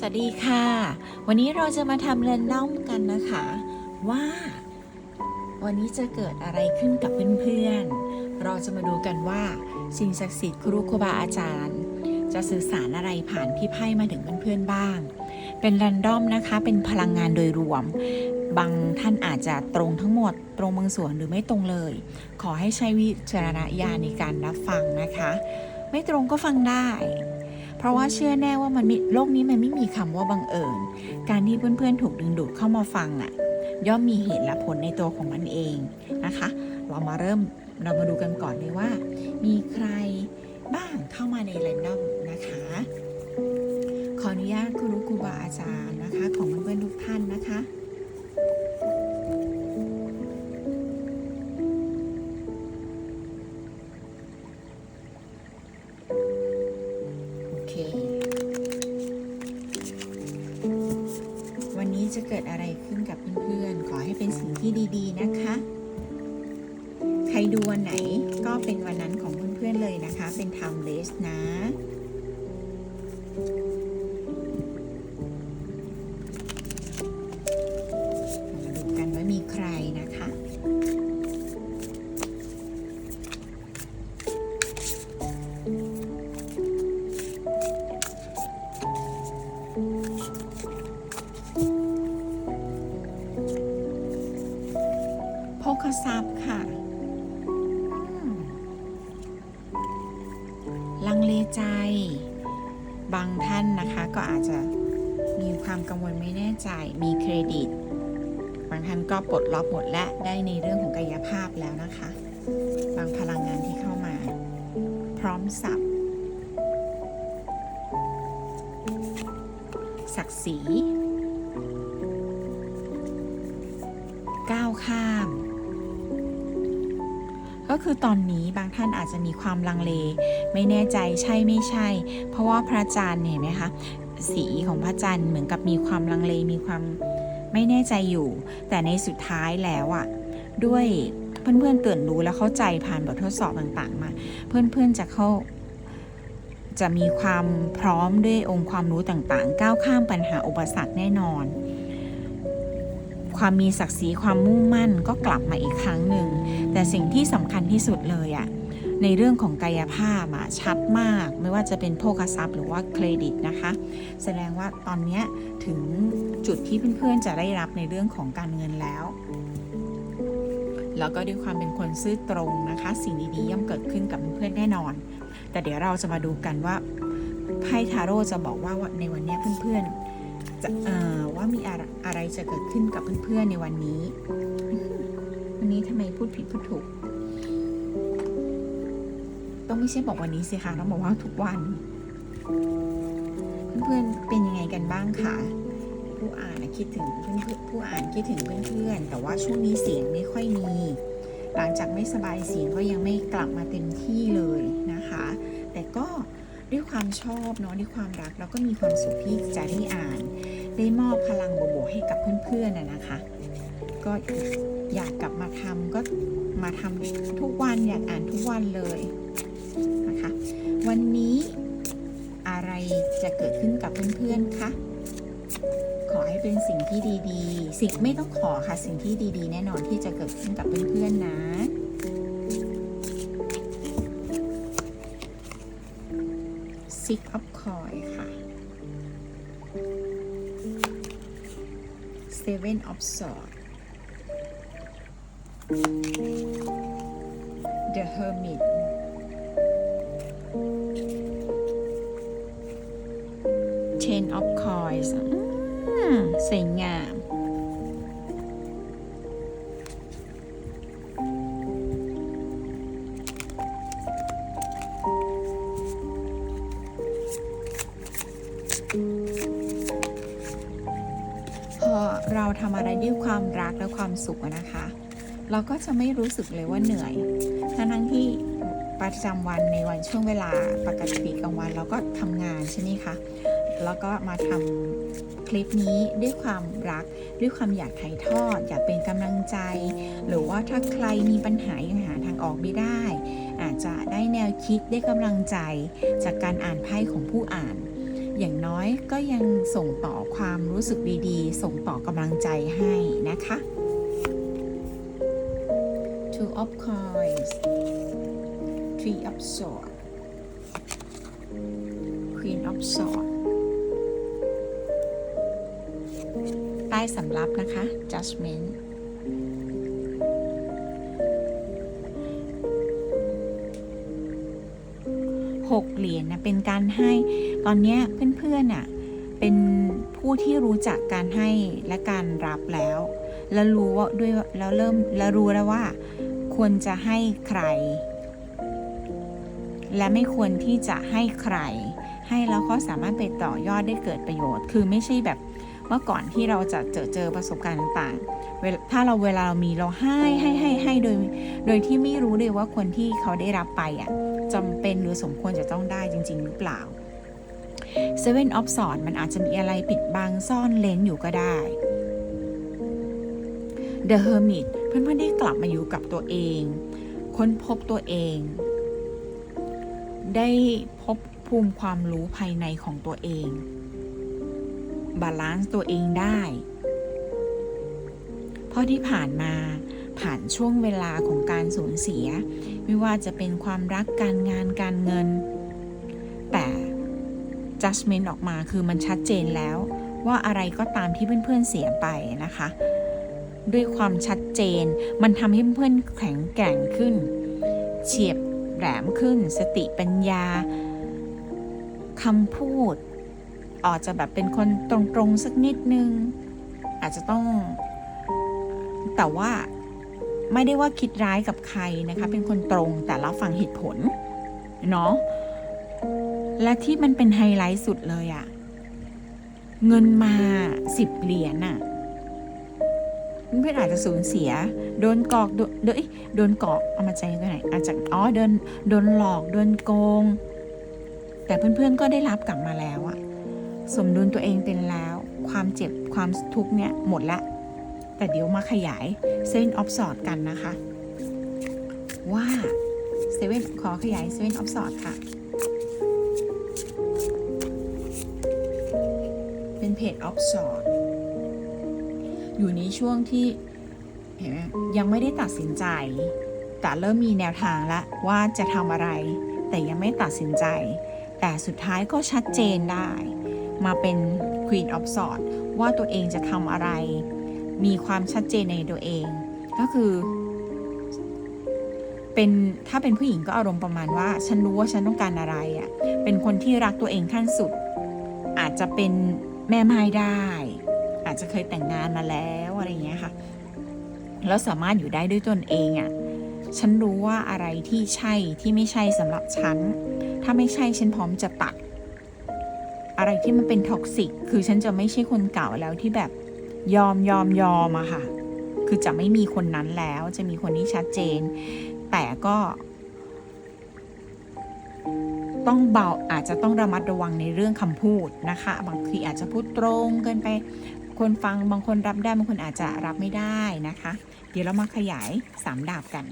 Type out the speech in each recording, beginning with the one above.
สวัสดีค่ะ วันนี้เราจะมาทำเรนดอมกันนะคะ ว่า วันนี้จะเกิดอะไรขึ้นกับเพื่อนๆ เราจะมาดูกันว่า สิ่งศักดิ์สิทธิ์ครูครูบาอาจารย์ จะสื่อสารอะไรผ่านพี่ไพ่มาถึงเพื่อนๆบ้าง เป็นแรนดอมนะคะเป็นพลังงานโดยรวม บางท่านอาจจะตรงทั้งหมด ตรงบางส่วนหรือไม่ตรงเลย ขอให้ใช้วิจารณญาณในการรับฟังนะคะ ไม่ตรงก็ฟังได้ เพราะว่าเชื่อแน่ว่ามันมโลกนี้มันไม่มีคำว่าบังเอิญ การที่เพื่อนๆถูกดึงดูดเข้ามาฟังอะย่อมมีเหตุและผลในตัวของมันเองนะคะ เรามาเริ่มเรามาดูกันก่อนเลยว่า มีใครบ้างเข้ามาในแรนดอมนะคะ ขออนุญาตครูครูบาอาจารย์นะคะ ของเพื่อนๆทุกท่านนะคะ ที่ดีๆนะคะ ใครดูวันไหนก็เป็นวันนั้นของเพื่อนๆเลยนะคะ เป็น timeless นะ จะมีความกังวลไม่แน่ใจมีเครดิต บางท่านก็ปลดล็อกหมดและได้ในเรื่องของกายภาพแล้วนะคะ บางพลังงานที่เข้ามา พร้อมสับศักดิ์ศรีก้าวข้าม ก็คือตอนนี้บางท่านอาจจะมีความลังเล ไม่แน่ใจใช่ไม่ใช่ เพราะว่าพระจันทร์เห็นไหมคะ สีของพระจันทร์เหมือนกับมีความลังเลมีความไม่แน่ใจอยู่ แต่ในสุดท้ายแล้วอะด้วยเพื่อนๆตื่นรู้และเข้าใจผ่านบททดสอบต่างๆ มา เพื่อนๆจะเข้าจะมีความพร้อมด้วยองค์ความรู้ต่างๆ ก้าวข้ามปัญหาอุปสรรคแน่นอน ความมีศักดิ์ศรีความมุ่งมั่นก็กลับมาอีกครั้งหนึ่ง แต่สิ่งที่สำคัญที่สุดเลยอะ ในเรื่องของกายภาพอะชัดมาก ไม่ว่าจะเป็นโภคทรัพย์หรือว่าเครดิตนะคะ แสดงว่าตอนนี้ถึงจุดที่เพื่อนๆจะได้รับในเรื่องของการเงินแล้ว แล้วก็ด้วยความเป็นคนซื่อตรงนะคะ สิ่งดีๆย่อมเกิดขึ้นกับเพื่อนๆแน่นอน แต่เดี๋ยวเราจะมาดูกันว่าไพ่ทาโร่จะบอกว่าในวันนี้เพื่อนๆจะว่ามีอะไรจะเกิดขึ้นกับเพื่อนๆในวันนี้ วันนี้ทำไมพูดผิดพูดถูก ไม่ใช่บอกวันนี้สิคะต้องบอกว่าทุกวัน เพื่อนๆเป็นยังไงกันบ้างคะผู้อ่านคิดถึงเพื่อนผู้อ่านคิดถึงเพื่อนๆแต่ว่าช่วงนี้เสียงไม่ค่อยมี หลังจากไม่สบายเสียงก็ยังไม่กลับมาเต็มที่เลยนะคะ แต่ก็ด้วยความชอบเนาะด้วยความรักแล้วก็มีความสุขที่จะได้อ่าน ได้มอบพลังบวกๆให้กับเพื่อนๆนะนะคะ ก็อยากกลับมาทำก็มาทำทุกวันอยากอ่านทุกวันเลย วันนี้อะไรจะเกิดขึ้นกับเพื่อนๆ คะ ขอให้เป็นสิ่งที่ดีๆ สิ่งไม่ต้องขอค่ะ สิ่งที่ดีๆ แน่นอนที่จะเกิดขึ้นกับเพื่อนๆ นะ Six of Coin ค่ะ Seven of Swords The Hermit Ten of Coins สวยงาม พอเราทำอะไรด้วยความรักและความสุขนะคะ เราก็จะไม่รู้สึกเลยว่าเหนื่อย ทั้งทั้งที่ประจำวันในวันช่วงเวลาปกติกลางวันเราก็ทำงานใช่ไหมคะ แล้วก็มาทำคลิปนี้ด้วยความรัก ด้วยความอยากถ่ายทอด อยากเป็นกำลังใจ หรือว่าถ้าใครมีปัญหายังหาทางออกไม่ได้ อาจจะได้แนวคิดได้กำลังใจ จากการอ่านไพ่ของผู้อ่าน อย่างน้อยก็ยังส่งต่อความรู้สึกดีๆ ส่งต่อกำลังใจให้นะคะ two of coins three of swords queen of swords ใต้สำรับนะคะ judgment หกเหรียญนะเป็นการให้ตอนนี้เพื่อนๆน่ะเป็นผู้ที่รู้จักการให้และการรับแล้ว แล้วรู้ว่าด้วยแล้วเริ่มแล้วรู้แล้วว่า ควรจะให้ใคร และไม่ควรที่จะให้ใคร ให้แล้วก็สามารถไปต่อยอดได้เกิดประโยชน์ คือไม่ใช่แบบ เมื่อก่อนที่เราจะเจอเจอประสบการณ์ต่างๆถ้าเราเวลาเรามีเราให้ให้ให้ให้โดย โดยที่ไม่รู้เลยว่าคนที่เขาได้รับไปอะจำเป็นหรือสมควรจะต้องได้จริง ๆ หรือเปล่า Seven of s w o r d มันอาจจะมีอะไรปิดบังซ่อนเลนอยู่ก็ได้ The Hermit เพื่อนๆได้กลับมาอยู่กับตัวเอง ค้นพบตัวเอง ได้พบภูมิความรู้ภายในของตัวเอง บาลานซ์ตัวเองได้ เพราะที่ผ่านมาผ่านช่วงเวลาของการสูญเสีย ไม่ว่าจะเป็นความรักการงานการเงิน แต่ judgment ออกมาคือมันชัดเจนแล้ว ว่าอะไรก็ตามที่เพื่อนๆเสียไปนะคะ ด้วยความชัดเจนมันทำให้เพื่อนแข็งแกร่งขึ้น เฉียบแหลมขึ้น สติปัญญาคำพูด อาจจะแบบเป็นคนตรงๆสักนิดนึง อาจจะต้อง แต่ว่าไม่ได้ว่าคิดร้ายกับใครนะคะ เป็นคนตรงแต่รับฟังเหตุผล เนาะและที่มันเป็นไฮไลท์สุดเลยอะเงินมาสิบเหรียญอะเพื่อนอาจจะสูญเสีย โดนกอกโดนโดนเอ้ยโดนกอกเอามาใจกันไหนอาจจะอ๋อโดนโดนหลอกโดนโกง แต่เพื่อนๆก็ได้รับกลับมาแล้วอะ สมดุลตัวเองเป็นแล้ว ความเจ็บความทุกข์เนี่ยหมดละ แต่เดี๋ยวมาขยายเส้นออฟสอดกันนะคะ ว่าเซเว่นขอขยายเซเว่นออฟสอดค่ะ เป็นเพจออฟสอดอยู่ในช่วงที่เห็นไหมยังไม่ได้ตัดสินใจ แต่เริ่มมีแนวทางล้วว่าจะทำอะไร แต่ยังไม่ตัดสินใจ แต่สุดท้ายก็ชัดเจนได้ มาเป็น Queen of Swords ว่าตัวเองจะทำอะไร มีความชัดเจนในตัวเอง ก็คือเป็นถ้าเป็นผู้หญิงก็อารมณ์ประมาณว่า ฉันรู้ว่าฉันต้องการอะไรอะ่ะเป็นคนที่รักตัวเองขั้นสุด อาจจะเป็นแม่ไม้ได้ อาจจะเคยแต่งงานมาแล้วอะไรเงี้ยค่ะ แล้วสามารถอยู่ได้ด้วยตนเองอะ่ะฉันรู้ว่าอะไรที่ใช่ที่ไม่ใช่สำหรับฉัน ถ้าไม่ใช่ฉันพร้อมจะตัด อะไรที่มันเป็นท็อกซิกคือฉันจะไม่ใช่คนเก่าแล้วที่แบบยอมยอมยอมอะค่ะ คือจะไม่มีคนนั้นแล้วจะมีคนที่ชัดเจน แต่ก็ ต้องเบาอาจจะต้องระมัดระวังในเรื่องคำพูดนะคะ บางทีอาจจะพูดตรงเกินไป คนฟังบางคนรับได้บางคนอาจจะรับไม่ได้นะคะ เดี๋ยวเรามาขยายสามดาบกัน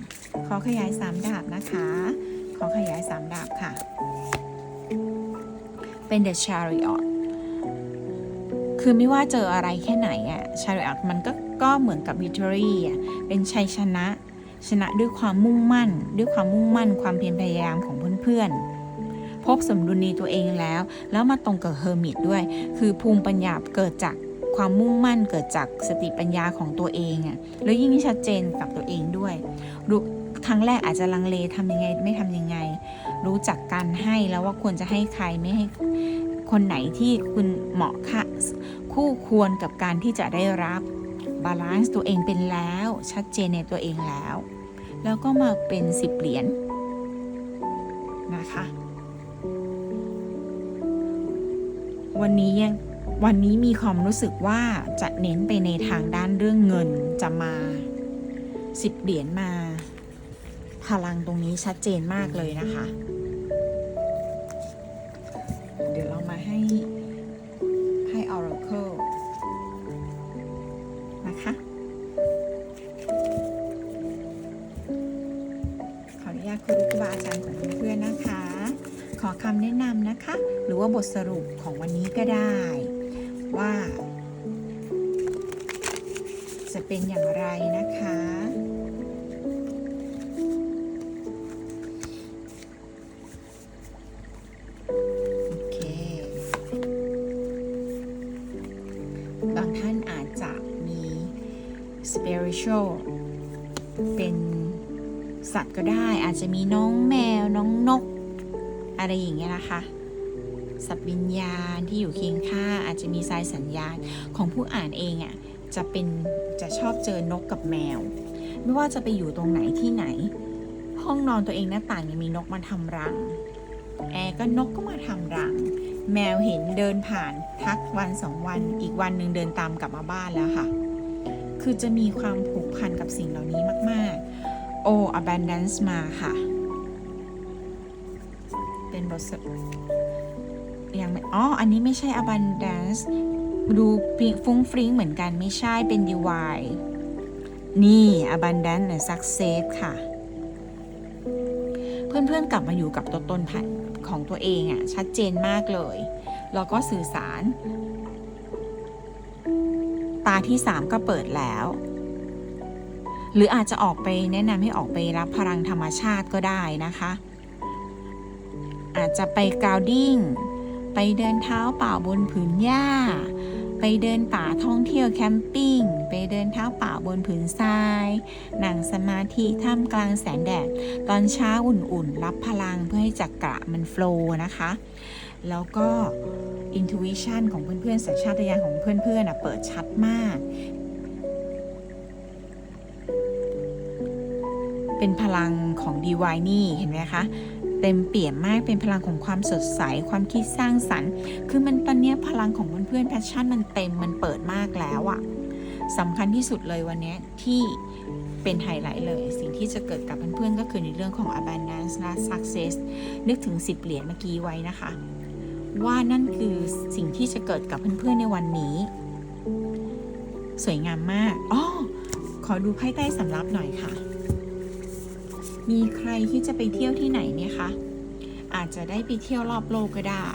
ขอขยายสามดาบนะคะ ขอขยายสามดาบค่ะ เป็น The Chariot คือไม่ว่าเจออะไรแค่ไหนอะ Chariot มันก็ก็เหมือนกับ Victory อะเป็นชัยชนะ ชนะด้วยความมุ่งมั่น ด้วยความมุ่งมั่น ความเพียรพยายามของเพื่อนๆ พบสมดุลในตัวเองแล้ว แล้วมาตรงกับเฮอร์มิตด้วย คือภูมิปัญญาเกิดจากความมุ่งมั่นเกิดจากสติปัญญาของตัวเองอะแล้วยิ่งชัดเจนกับตัวเองด้วยครั้งแรกอาจจะลังเลทำยังไงไม่ทำยังไง รู้จักการให้แล้วว่าควรจะให้ใครไม่ให้คนไหนที่คุณเหมาะค่ะคู่ควรกับการที่จะได้รับบาลานซ์ตัวเองเป็นแล้ว ชัดเจนในตัวเองแล้ว แล้วก็มาเป็นสิบเหรียญนะคะ วันนี้ยังวันนี้มีความรู้สึกว่าจะเน้นไปในทางด้านเรื่องเงินจะมาสิบเหรียญมา พลังตรงนี้ชัดเจนมากเลยนะคะ เดี๋ยวเรามาให้ให้ Oracle นะคะ ขออนุญาตคุณครูบาอาจารย์ของเพื่อนๆนะคะ ขอคำแนะนำนะคะ หรือว่าบทสรุปของวันนี้ก็ได้ ว่า จะเป็นอย่างไรนะคะ spiritual เป็นสัตว์ก็ได้อาจจะมีน้องแมวน้องนก อะไรอย่างเงี้ยนะคะ สัตว์วิญญาณที่อยู่เคียงข้างอาจจะมีสายสัญญาณของผู้อ่านเองอะ่ะจะเป็นจะชอบเจอนกกับแมว ไม่ว่าจะไปอยู่ตรงไหนที่ไหน ห้องนอนตัวเองหน้าต่างยังมีนกมาทำรัง แอร์ก็นกก็มาทำรัง แมวเห็นเดินผ่านทักวันสองวันอีกวันหนึ่งเดินตามกลับมาบ้านแล้วค่ะ คือจะมีความผูกพันกับสิ่งเหล่านี้มากๆโอ้ abundance มาค่ะ เป็นบทสรุปยังไม่อ๋อ อันนี้ไม่ใช่ abundance ดูฟุ้งฟริ้งเหมือนกันไม่ใช่เป็น divine นี่ abundance หรือ success ค่ะ เพื่อนๆกลับมาอยู่กับตัวตนผ่านของตัวเองอะ่ะ ชัดเจนมากเลย แล้วก็สื่อสาร ตาที่ 3 ก็เปิดแล้ว หรืออาจจะออกไปแนะนำให้ออกไปรับพลังธรรมชาติก็ได้นะคะ อาจจะไปกราวดิ้งไปเดินเท้าเปล่าบนผืนหญ้า ไปเดินป่าท่องเที่ยวแคมปิ้ง ไปเดินเท้าเปล่าบนผืนทราย นั่งสมาธิท่ามกลางแสงแดด ตอนเช้าอุ่นๆ รับพลังเพื่อให้จักระมันโฟลว์นะคะ แล้วก็ intuition ของเพื่อนๆสัญชาตญาณของเพื่อนๆอะเปิดชัดมาก เป็นพลังของ Divine นี่เห็นไหมคะเต็มเปี่ยมมากเป็นพลังของความสดใสความคิดสร้างสรรค์ คือมันตอนนี้พลังของเพื่อนๆแพชชั่นมันเต็มมันเปิดมากแล้วอะสำคัญที่สุดเลยวันนี้ที่เป็นไฮไลท์เลย สิ่งที่จะเกิดกับเพื่อนๆก็คือในเรื่องของ abundance และ success นึกถึง 10 เหรียญเมื่อกี้ไว้นะคะ ว่านั่นคือสิ่งที่จะเกิดกับเพื่อนๆในวันนี้ สวยงามมากอ๋อขอดูไพ่ใต้สำรับหน่อยค่ะ มีใครที่จะไปเที่ยวที่ไหนไหมคะ อาจจะได้ไปเที่ยวรอบโลกก็ได้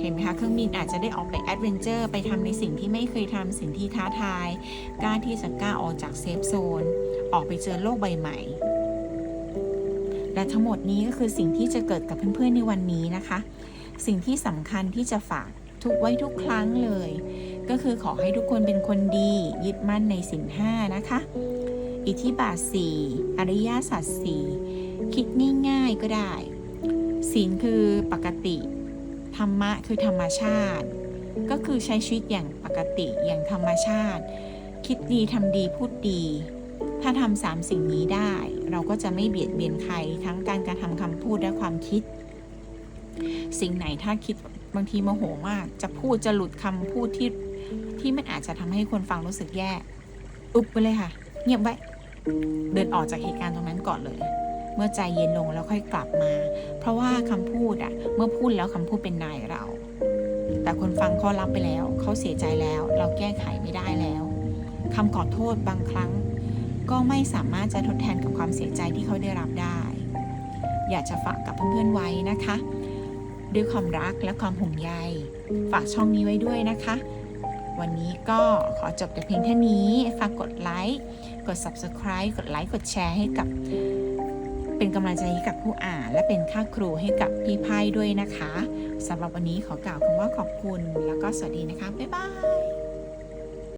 เห็นไหมคะเครื่องบินอาจจะได้ออกไปแอดเวนเจอร์ไปทำในสิ่งที่ไม่เคยทำสิ่งที่ท้าทาย กล้าที่จะกล้าออกจากเซฟโซน ออกไปเจอโลกใบใหม่ และทั้งหมดนี้ก็คือสิ่งที่จะเกิดกับเพื่อนๆในวันนี้นะคะ สิ่งที่สำคัญที่จะฝากทุกไว้ทุกครั้งเลย ก็คือขอให้ทุกคนเป็นคนดียึดมั่นในสินห้านะคะ อิทธิบาทสี่อริยสัจสี่คิดง่ายๆก็ได้ศีลคือปกติ ธรรมะคือธรรมชาติ ก็คือใช้ชีวิตอย่างปกติอย่างธรรมชาติ คิดดีทำดีพูดดี ถ้าทำสามสิ่งนี้ได้ เราก็จะไม่เบียดเบียนใครทั้งการกระทำคำพูดและความคิด สิ่งไหนถ้าคิดบางทีโมโหมาก จะพูดจะหลุดคำพูดที่ที่มันอาจจะทำให้คนฟังรู้สึกแย่ อุบไปเลยค่ะ เงียบไว้ เดินออกจากเหตุการณ์ตรงนั้นก่อนเลย เมื่อใจเย็นลงแล้วค่อยกลับมา เพราะว่าคำพูดอะเมื่อพูดแล้วคำพูดเป็นนายเรา แต่คนฟังเขารับไปแล้ว เขาเสียใจแล้ว เราแก้ไขไม่ได้แล้วคำขอโทษบางครั้ง ก็ไม่สามารถจะทดแทนกับความเสียใจที่เขาได้รับได้ อยากจะฝากกับเพื่อนๆไว้นะคะ ด้วยความรักและความห่วงใยฝากช่องนี้ไว้ด้วยนะคะ วันนี้ก็ขอจบแต่เพียงเท่านี้ ฝากกดไลค์ กด subscribe กดไลค์ กดแชร์ให้กับ เป็นกำลังใจให้กับผู้อ่าน และเป็นค่าครูให้กับพี่ไพ่ด้วยนะคะสำหรับวันนี้ขอกล่าวคำว่าขอบคุณ แล้วก็สวัสดีนะคะ บ๊ายบาย